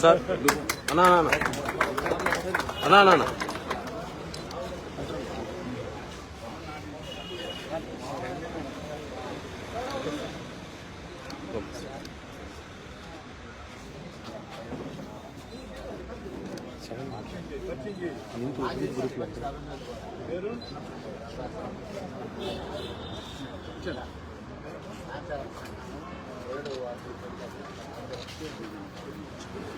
Sir అన్నా అన్నా అన్నా.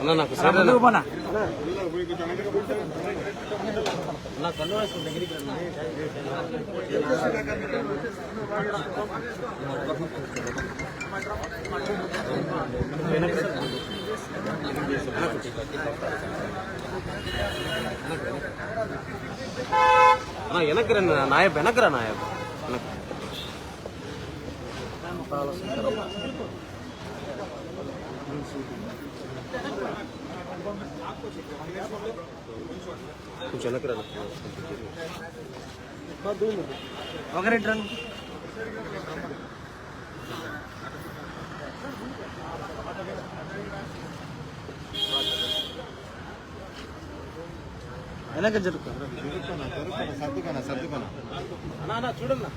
అన్నా నాకు సరే అన్నా. అన్నా కన్ను వేసుకుని దగ్గరికి రండి. అన్నా వెనక్కి రండి నాయబ్ వెనక్కి రా నాయబ్ వెనక్కి. కొంచెం వెనక్కి రా ఒకరెండు రంగు వెనక జరుపు సర్దుకోనా? సర్దుకోనా చూడన్నా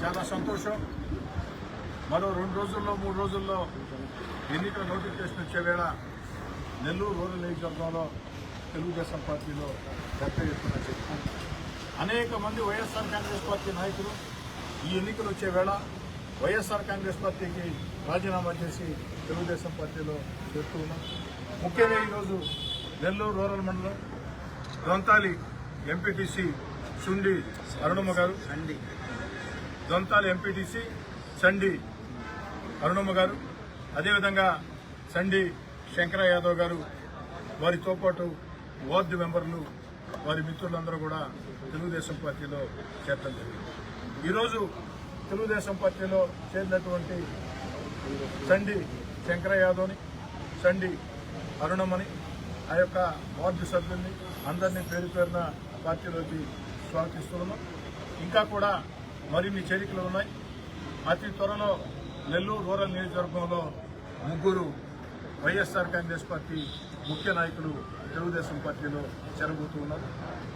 చాలా సంతోషం. మరో రెండు రోజుల్లో మూడు రోజుల్లో ఎన్నికల నోటిఫికేషన్ వచ్చే వేళ నెల్లూరు రూరల్ నియోజకవర్గంలో తెలుగుదేశం పార్టీలో పెద్ద ఎత్తున చెప్తాం అనేక మంది వైఎస్ఆర్ కాంగ్రెస్ పార్టీ నాయకులు ఈ ఎన్నికలు వచ్చే వేళ వైఎస్ఆర్ కాంగ్రెస్ పార్టీకి రాజీనామా చేసి తెలుగుదేశం పార్టీలో చేరుతూ ఉన్నాం. ముఖ్యంగా ఈరోజు నెల్లూరు రూరల్ మండలం దొంతాలి ఎంపీటీసీ సుండి అరుణమ్మ గారు. దొంతాలి ఎంపీటీసీ సండి అరుణమ్మ గారు. అదేవిధంగా సండి శంకర యాదవ్ గారు. వారితో పాటు వార్డు మెంబర్లు వారి మిత్రులందరూ కూడా తెలుగుదేశం పార్టీలో చేరడం జరిగింది. ఈరోజు తెలుగుదేశం పార్టీలో చేరినటువంటి సండి శంకర యాదవ్ని సండి అరుణమ్మని ఆ యొక్క వార్డు సభ్యుల్ని అందరినీ పేరు పేరున పార్టీలోకి స్వాగతిస్తున్నాం ఇంకా కూడా మరిన్ని చేరికలు ఉన్నాయి. అతి త్వరలో నెల్లూరు రూరల్ నియోజకవర్గంలో ముగ్గురు వైఎస్ఆర్ కాంగ్రెస్ పార్టీ ముఖ్య నాయకులు తెలుగుదేశం పార్టీలో చేరబోతూ ఉన్నారు.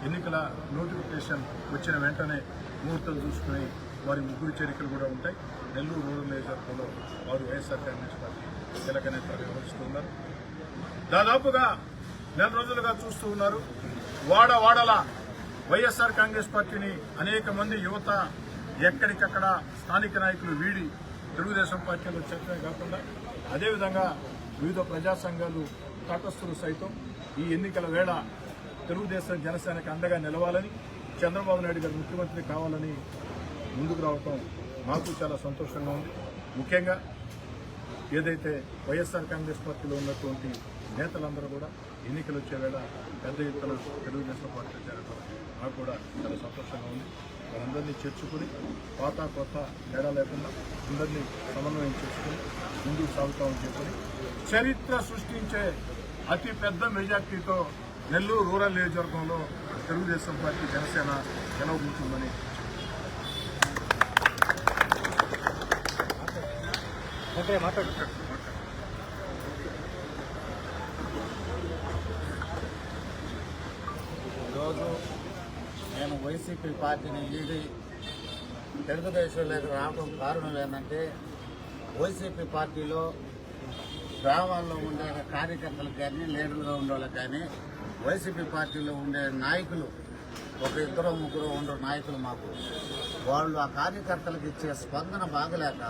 ఎన్నికల నోటిఫికేషన్ వచ్చిన వెంటనే ముహూర్తం చూసుకుని వారి ముగ్గురు చేరికలు కూడా ఉంటాయి. నెల్లూరు రూరల్ నియోజకవర్గంలో వారు వైఎస్ఆర్ కాంగ్రెస్ పార్టీ కీలక నేతలు వ్యవహరిస్తున్నారు దాదాపుగా నెల రోజులుగా చూస్తూ ఉన్నారు. వాడ వాడల వైఎస్ఆర్ కాంగ్రెస్ పార్టీని అనేక మంది యువత ఎక్కడికక్కడ స్థానిక నాయకులు వీడి తెలుగుదేశం పార్టీలో చేరడమే కాకుండా అదేవిధంగా వివిధ ప్రజా సంఘాలు తటస్థులు సైతం ఈ ఎన్నికల వేళ తెలుగుదేశం జనసేనకు అండగా నిలవాలని చంద్రబాబు నాయుడు గారు ముఖ్యమంత్రి కావాలని ముందుకు రావటం మాకు చాలా సంతోషంగా ఉంది. ముఖ్యంగా ఏదైతే వైఎస్ఆర్ కాంగ్రెస్ పార్టీలో ఉన్నటువంటి నేతలందరూ కూడా ఎన్నికలు వచ్చే వేళ పెద్ద ఎత్తున తెలుగుదేశం పార్టీ చేరడం నాకు కూడా చాలా సంతోషంగా ఉంది. వారందరినీ చేర్చుకుని పాత కొత్త తేడా లేకుండా అందరినీ సమన్వయం చేసుకుని ముందుకు సాగుతామని చెప్పని చరిత్ర సృష్టించే అతి పెద్ద మెజార్టీతో నెల్లూరు రూరల్ నియోజకవర్గంలో తెలుగుదేశం పార్టీ జనసేన గెలవబోతుందని ఈరోజు నేను వైసీపీ పార్టీని వీడి తెలుగుదేశంలోకి రావడం కారణం ఏంటంటే వైసీపీ పార్టీలో గ్రామాల్లో ఉండే కార్యకర్తలకు కానీ లీడర్గా ఉండేవాళ్ళకి కానీ వైసీపీ పార్టీలో ఉండే నాయకులు ఒక ఇద్దరు ముగ్గురు ఉండే నాయకులు మాకు. వాళ్ళు ఆ కార్యకర్తలకు ఇచ్చే స్పందన బాగలేక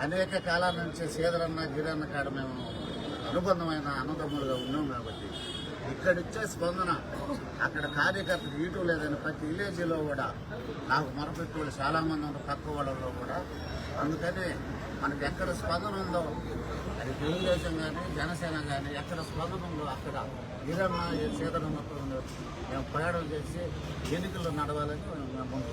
అనేక కాలాల నుంచి సీదరన్న గిరన్న కాడ మేము అనుబంధమైన అన్నదమ్ములుగా ఉన్నాం కాబట్టి ఇక్కడ ఇచ్చే స్పందన. అక్కడ కార్యకర్తలు ఇటు లేదని ప్రతి విలేజ్లో కూడా నాకు మొరపెట్టు వాళ్ళు చాలా మంది ఉన్నారు తక్కువ వాళ్ళలో కూడా. అందుకని మనకి ఎక్కడ స్పందన ఉందో అది తెలుగుదేశం కానీ జనసేన కానీ ఎక్కడ స్పందన ఉందో అక్కడ ఈరన్న సీదరన్నతో మేము ప్రయాణం చేసి ఎన్నికల్లో నడవాలని మేము ముందు